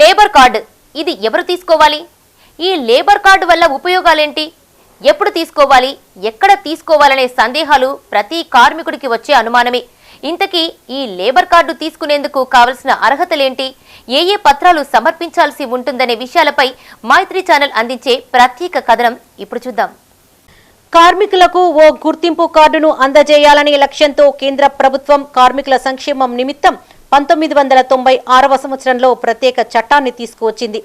Labour card. ఇది ఎవరు తీసుకోవాలి? ఈ లేబర్ కార్డు వల్ల ఉపయోగాలేంటి? ఎప్పుడు తీసుకోవాలి? ఎక్కడ తీసుకోవాలనే సందేహాలు ప్రతి కార్మికుడికి వచ్చే అనుమానమే. ఇంతకీ ఈ లేబర్ కార్డు తీసుకునేందుకు కావలసిన అర్హతలేంటి? ఏ ఏ పత్రాలు సమర్పించాల్సి ఉంటుందనే విషయాలపై మైత్రి ఛానల్ అందించే ప్రత్యేక కథనం ఇప్పుడు చూద్దాం. కార్మికులకు ఓ గుర్తింపు కార్డును అందజేయాలనే లక్ష్యంతో కేంద్ర ప్రభుత్వం కార్మికుల సంక్షేమం నిమిత్తం పంతొమ్మిది వందల తొంభై ఆరవ సంవత్సరంలో ప్రత్యేక చట్టాన్ని తీసుకువచ్చింది.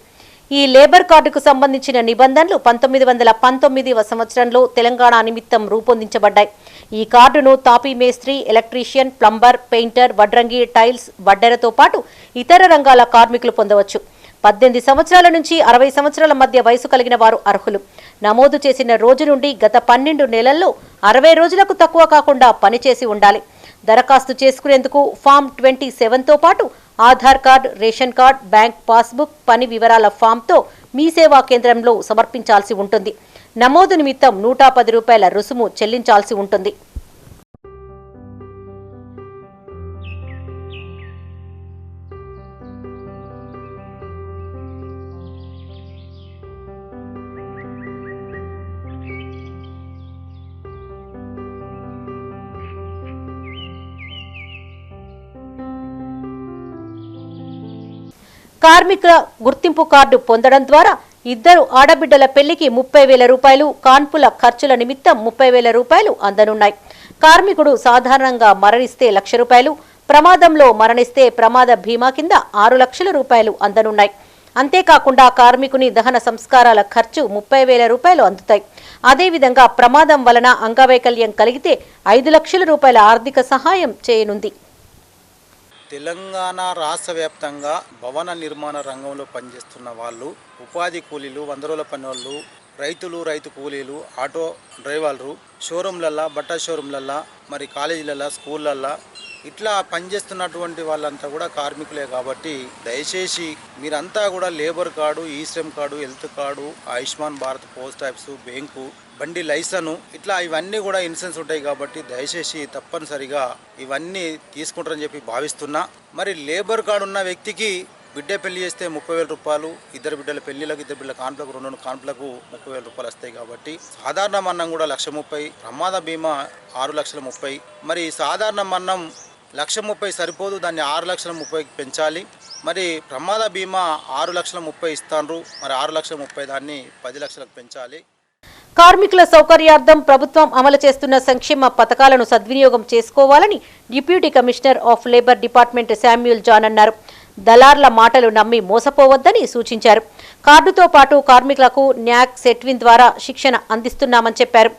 ఈ లేబర్ కార్డుకు సంబంధించిన నిబంధనలు పంతొమ్మిది వందల పంతొమ్మిదవ సంవత్సరంలో తెలంగాణ నిమిత్తం రూపొందించబడ్డాయి. ఈ కార్డును తాపీ మేస్త్రి ఎలక్ట్రీషియన్ ప్లంబర్ పెయింటర్ వడ్రంగి టైల్స్ వడ్డెరతో పాటు ఇతర రంగాల కార్మికులు పొందవచ్చు. పద్దెనిమిది సంవత్సరాల నుంచి అరవై సంవత్సరాల మధ్య వయసు కలిగిన వారు అర్హులు. నమోదు చేసిన రోజు నుండి గత పన్నెండు నెలల్లో అరవై రోజులకు తక్కువ కాకుండా పనిచేసి ఉండాలి. దరఖాస్తు చేసుకునేందుకు ఫామ్ ట్వంటీ సెవెన్తో పాటు Aadhaar card ration card bank passbook పని వివరాల ఫామ్తో మీ సేవా కేంద్రంలో సమర్పించాల్సి ఉంటుంది. నమోదు నిమిత్తం నూట పది రూపాయల రుసుము చెల్లించాల్సి ఉంటుంది. కార్మికుల గుర్తింపు కార్డు పొందడం ద్వారా ఇద్దరు ఆడబిడ్డల పెళ్ళికి ముప్పై వేల రూపాయలు కాన్పుల ఖర్చుల నిమిత్తం ముప్పై వేల రూపాయలు అందనున్నాయి. కార్మికుడు సాధారణంగా మరణిస్తే లక్ష రూపాయలు ప్రమాదంలో మరణిస్తే ప్రమాద బీమా కింద ఆరు లక్షల రూపాయలు అందనున్నాయి. అంతేకాకుండా కార్మికుని దహన సంస్కారాల ఖర్చు ముప్పై వేల రూపాయలు అందుతాయి. అదేవిధంగా ప్రమాదం వలన అంగవైకల్యం కలిగితే ఐదు లక్షల రూపాయల ఆర్థిక సహాయం చేయనుంది. తెలంగాణ రాష్ట్ర వ్యాప్తంగా భవన నిర్మాణ రంగంలో పనిచేస్తున్న వాళ్ళు ఉపాధి కూలీలు వంద రోజుల పని వాళ్ళు రైతులు రైతు కూలీలు ఆటో డ్రైవర్లు షోరూమ్లల్లా బట్టా షోరూమ్లల్లా మరి కాలేజీలల్లా స్కూళ్ళల్లా ఇట్లా పనిచేస్తున్నటువంటి వాళ్ళంతా కూడా కార్మికులే కాబట్టి దయచేసి మీరంతా కూడా labour card e Shram card health card Ayushman Bharat post office bank బండి లైసెను ఇట్లా ఇవన్నీ కూడా ఇన్సూరెన్స్ ఉంటాయి కాబట్టి దయచేసి తప్పనిసరిగా ఇవన్నీ తీసుకుంటారని చెప్పి భావిస్తున్నా. మరి లేబర్ కార్డు ఉన్న వ్యక్తికి బిడ్డ పెళ్ళి చేస్తే ముప్పై వేల రూపాయలు ఇద్దరు బిడ్డల పెళ్ళిలకు ఇద్దరు బిడ్డల కాన్పులకు రెండు రెండు కాన్పులకు ముప్పై వేల రూపాయలు వస్తాయి కాబట్టి సాధారణ మన్నం కూడా లక్ష ముప్పై ప్రమాద బీమా ఆరు లక్షల ముప్పై. మరి సాధారణ మన్నం లక్ష ముప్పై సరిపోదు దాన్ని ఆరు లక్షల ముప్పైకి పెంచాలి. మరి ప్రమాద బీమా ఆరు లక్షల ముప్పై ఇస్తాండ్రు. మరి ఆరు లక్షల ముప్పై దాన్ని పది లక్షలకు పెంచాలి. కార్మికుల సౌకర్యార్థం ప్రభుత్వం అమలు చేస్తున్న సంక్షేమ పథకాలను సద్వినియోగం చేసుకోవాలని deputy commissioner of labour department Samuel John అన్నారు. దళార్ల మాటలు నమ్మి మోసపోవద్దని సూచించారు. కార్డుతో పాటు కార్మికులకు న్యాక్ సెట్విన్ ద్వారా శిక్షణ అందిస్తున్నామని చెప్పారు.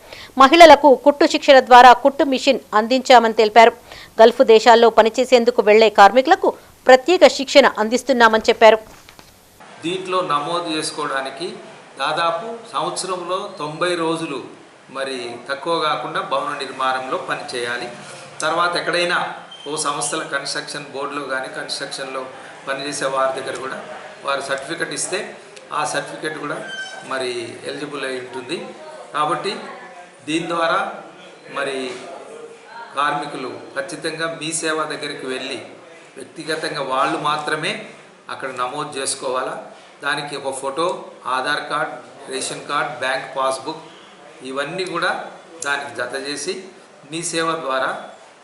మహిళలకు కుట్టు శిక్షణ ద్వారా కుట్టు మిషన్ అందించామని తెలిపారు. గల్ఫ్ దేశాల్లో పనిచేసేందుకు వెళ్ళే కార్మికులకు ప్రత్యేక శిక్షణ అందిస్తున్నామని చెప్పారు. దీంట్లో నమోదు చేసుకోవడానికి దాదాపు సంవత్సరంలో తొంభై రోజులు మరి తక్కువ కాకుండా భవన నిర్మాణంలో పనిచేయాలి. తర్వాత ఎక్కడైనా ఓ సంస్థల కన్స్ట్రక్షన్ బోర్డులో కానీ కన్స్ట్రక్షన్లో పనిచేసే వారి దగ్గర కూడా వారు సర్టిఫికెట్ ఇస్తే ఆ సర్టిఫికెట్ కూడా మరి ఎలిజిబుల్ అయి ఉంటుంది. కాబట్టి దీని ద్వారా మరి కార్మికులు ఖచ్చితంగా మీ సేవ దగ్గరికి వెళ్ళి వ్యక్తిగతంగా వాళ్ళు మాత్రమే అక్కడ నమోదు చేసుకోవాలా? దానికి ఒక photo Aadhaar card ration card bank passbook ఇవన్నీ కూడా దానికి జత చేసి మీ సేవ ద్వారా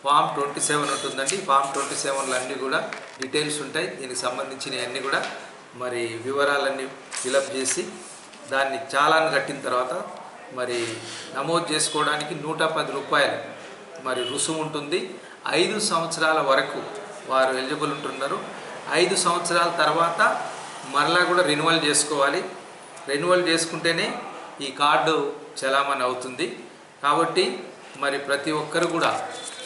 ఫామ్ ట్వంటీ సెవెన్ ఉంటుందండి. ఫామ్ ట్వంటీ సెవెన్లో అన్నీ కూడా డీటెయిల్స్ ఉంటాయి. దీనికి సంబంధించినవి అన్నీ కూడా మరి వివరాలన్నీ ఫిలప్ చేసి దాన్ని చాలాన్ని కట్టిన తర్వాత మరి నమోదు చేసుకోవడానికి నూట పది రూపాయలు మరి రుసుము ఉంటుంది. ఐదు సంవత్సరాల వరకు వారు ఎలిజిబుల్ ఉంటున్నారు. ఐదు సంవత్సరాల తర్వాత మరలా కూడా రెన్యువల్ చేసుకోవాలి. రెన్యువల్ చేసుకుంటేనే ఈ కార్డు చలామణి అవుతుంది. కాబట్టి మరి ప్రతి ఒక్కరు కూడా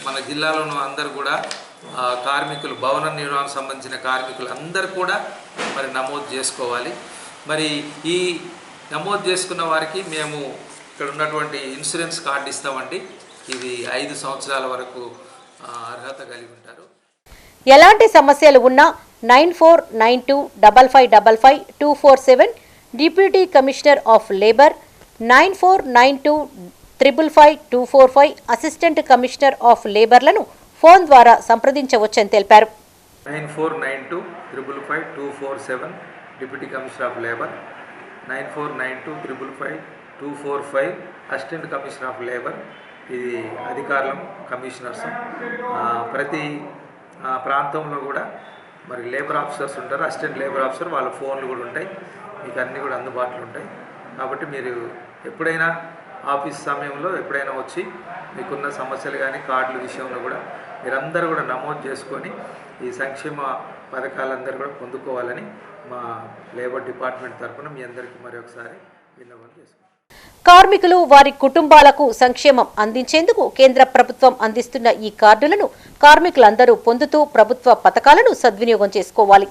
మన జిల్లాలోని అందరూ కూడా కార్మికులు భవన నిర్మాణం సంబంధించిన కార్మికులు అందరూ కూడా మరి నమోదు చేసుకోవాలి. మరి ఈ నమోదు చేసుకున్న వారికి మేము ఇక్కడ ఉన్నటువంటి ఇన్సూరెన్స్ కార్డు ఇస్తామండి. ఇది ఐదు సంవత్సరాల వరకు అర్హత కలిగి ఉంటారు. ఎలాంటి సమస్యలు ఉన్నా nine four nine two double five double five two four seven deputy commissioner of labour nine four nine two triple five two four five assistant commissioner of లేబర్లను phone ద్వారా సంప్రదించవచ్చని తెలిపారు. Nine four nine two triple five two four seven deputy commissioner of labour nine four nine two triple five two four five assistant commissioner of labour ఇది అధికారులం commissioners ప్రతి ఆ, ప్రాంతంలో కూడా మరి లేబర్ ఆఫీసర్స్ ఉంటారు. అసిస్టెంట్ లేబర్ ఆఫీసర్ వాళ్ళ ఫోన్లు కూడా ఉంటాయి. మీకు అన్నీ కూడా అందుబాటులో ఉంటాయి. కాబట్టి మీరు ఎప్పుడైనా ఆఫీస్ సమయంలో ఎప్పుడైనా వచ్చి మీకున్న సమస్యలు కానీ కార్డుల విషయంలో కూడా మీరందరూ కూడా నమోదు చేసుకొని ఈ సంక్షేమ పథకాలందరూ కూడా పొందుకోవాలని మా లేబర్ డిపార్ట్మెంట్ తరఫున మీ అందరికీ మరొకసారి విన్నపం చేసుకుంటాం కార్మికులు వారి కుటుంబాలకు సంక్షేమం అందించేందుకు కేంద్ర ప్రభుత్వం అందిస్తున్న ఈ కార్డులను కార్మికులందరూ పొందుతూ ప్రభుత్వ పథకాలను సద్వినియోగం చేసుకోవాలి.